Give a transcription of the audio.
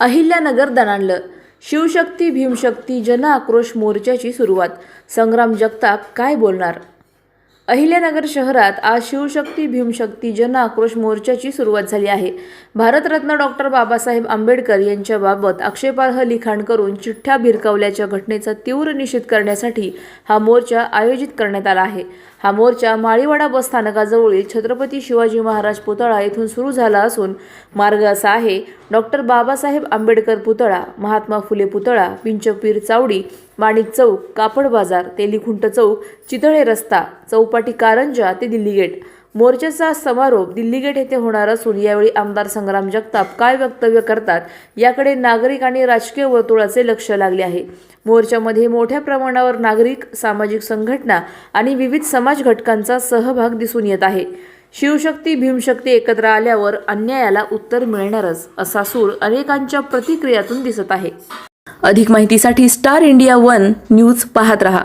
अहिल्यानगर दणाणलं. शिवशक्ती भीमशक्ती जन आक्रोश मोर्चाची सुरुवात. संग्राम जगताप काय बोलणार? अहिल्यानगर शहरात आज शिवशक्ती भीमशक्ती जन आक्रोश मोर्चाची सुरुवात झाली आहे. भारतरत्न डॉक्टर बाबासाहेब आंबेडकर यांच्याबाबत आक्षेपार्ह लिखाण करून चिठ्ठ्या भिरकावल्याच्या घटनेचा तीव्र निषेध करण्यासाठी हा मोर्चा आयोजित करण्यात आला आहे. हा मोर्चा माळीवाडा बस स्थानकाजवळील छत्रपती शिवाजी महाराज पुतळा येथून सुरू झाला असून मार्ग असा आहे डॉक्टर बाबासाहेब आंबेडकर पुतळा महात्मा फुले पुतळा पिंचपीर चावडी माणिक चौक कापड बाजार तेलीखुंट चौक चितळे रस्ता चौपाटी कारंजा ते दिल्ली गेट. मोर्चाचा समारोप दिल्ली गेट येथे होणार असून यावेळी आमदार संग्राम जगताप काय वक्तव्य करतात याकडे नागरिक आणि राजकीय वर्तुळाचे लक्ष लागले आहे. मोर्चामध्ये मोठ्या प्रमाणावर नागरिक सामाजिक संघटना आणि विविध समाज घटकांचा सहभाग दिसून येत आहे. शिवशक्ती भीमशक्ती एकत्र आल्यावर अन्यायाला उत्तर मिळणारच असा सूर अनेकांच्या प्रतिक्रियातून दिसत आहे. अधिक माहितीसाठी स्टार इंडिया वन न्यूज पाहत रहा.